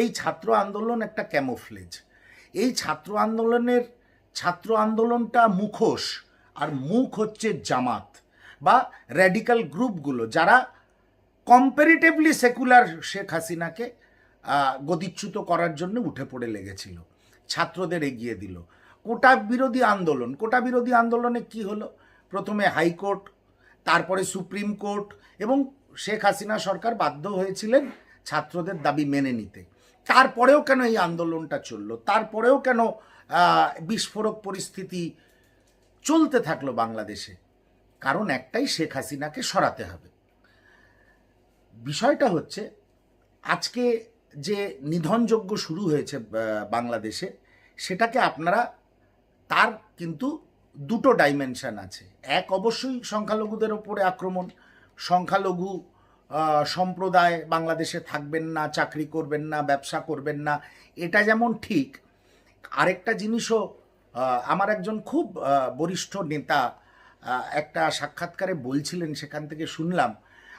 এই ছাত্র আন্দোলন একটা ক্যামোফ্লেজ। এই ছাত্র আন্দোলনের, ছাত্র আন্দোলনটা মুখোশ, আর মুখ হচ্ছে জামাত বা র্যাডিক্যাল গ্রুপগুলো যারা কম্পারিটিভলি সেকুলার শেখ হাসিনাকে গতিচ্যুত করার জন্য উঠে পড়ে লেগেছিল, ছাত্রদের এগিয়ে দিল। কোটা বিরোধী আন্দোলন, কোটা বিরোধী আন্দোলনে কি হলো? প্রথমে হাইকোর্ট তারপরে সুপ্রিম কোর্ট এবং শেখ হাসিনা সরকার বাধ্য হয়েছিলেন ছাত্রদের দাবি মেনে নিতে। তারপরেও কেন এই আন্দোলনটা চলল? তারপরেও কেন বিস্ফোরক পরিস্থিতি চলতে থাকল বাংলাদেশে? কারণ একটাই শেখ হাসিনাকে সরাতে হবে। বিষয়টা হচ্ছে, আজকে যে নিধনযজ্ঞ শুরু হয়েছে বাংলাদেশে, সেটাকে আপনারা, তার কিন্তু দুটো ডাইমেনশান আছে। এক অবশ্যই সংখ্যালঘুদের ওপরে আক্রমণ, সংখ্যালঘু সম্প্রদায় বাংলাদেশে থাকবেন না, চাকরি করবেন না, ব্যবসা করবেন না, এটা যেমন ঠিক, আরেকটা জিনিসও আমার একজন খুব বরিষ্ঠ নেতা একটা সাক্ষাৎকারে বলছিলেন সেখান থেকে শুনলাম,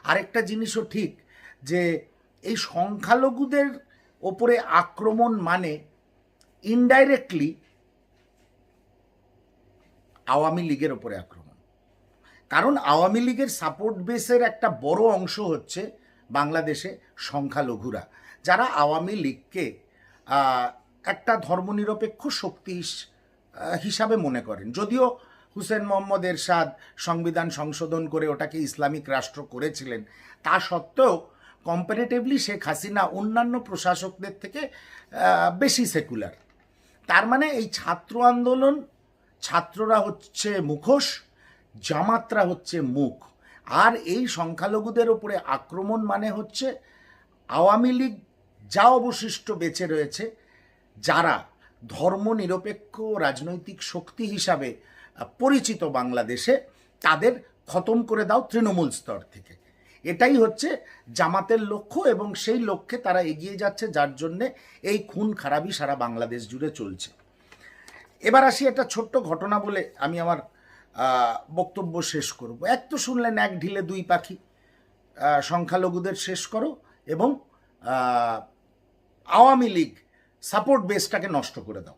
আরেকটা জিনিসও ঠিক যে এই সংখ্যালঘুদের ওপরে আক্রমণ মানে ইনডাইরেক্টলি আওয়ামী লীগের ওপরে আক্রমণ। কারণ আওয়ামী লীগের সাপোর্ট বেসের একটা বড় অংশ হচ্ছে বাংলাদেশে সংখ্যালঘুরা। যারা আওয়ামী লীগকে একটা ধর্মনিরপেক্ষ শক্তি হিসাবে মনে করেন। যদিও হুসেন মোহাম্মদ এরশাদ সংবিধান সংশোধন করে ওটাকে ইসলামিক রাষ্ট্র করেছিলেন, তা সত্ত্বেও কম্পারেটিভলি শেখ হাসিনা অন্যান্য প্রশাসকদের থেকে বেশি সেকুলার তার মানে এই ছাত্র আন্দোলন ছাত্ররা হচ্ছে মুখোশ জামাতরা হচ্ছে মুখ। আর এই সংখ্যালঘুদের ওপরে আক্রমণ মানে হচ্ছে আওয়ামী লীগ যা অবশিষ্ট বেঁচে রয়েছে, যারা ধর্মনিরপেক্ষ রাজনৈতিক শক্তি হিসাবে পরিচিত বাংলাদেশে, তাদের খতম করে দাও তৃণমূল স্তর থেকে। এটাই হচ্ছে জামাতের লক্ষ্য এবং সেই লক্ষ্যে তারা এগিয়ে যাচ্ছে, যার জন্যে এই খুন খারাপই সারা বাংলাদেশ জুড়ে চলছে। এবার আসি একটা ছোট্ট ঘটনা বলে আমি আমার বক্তব্য শেষ করব। এক তো শুনলেন এক ঢিলে দুই পাখি সংখ্যালঘুদের শেষ করো এবং আওয়ামী লীগ সাপোর্ট বেসটাকে নষ্ট করে দাও।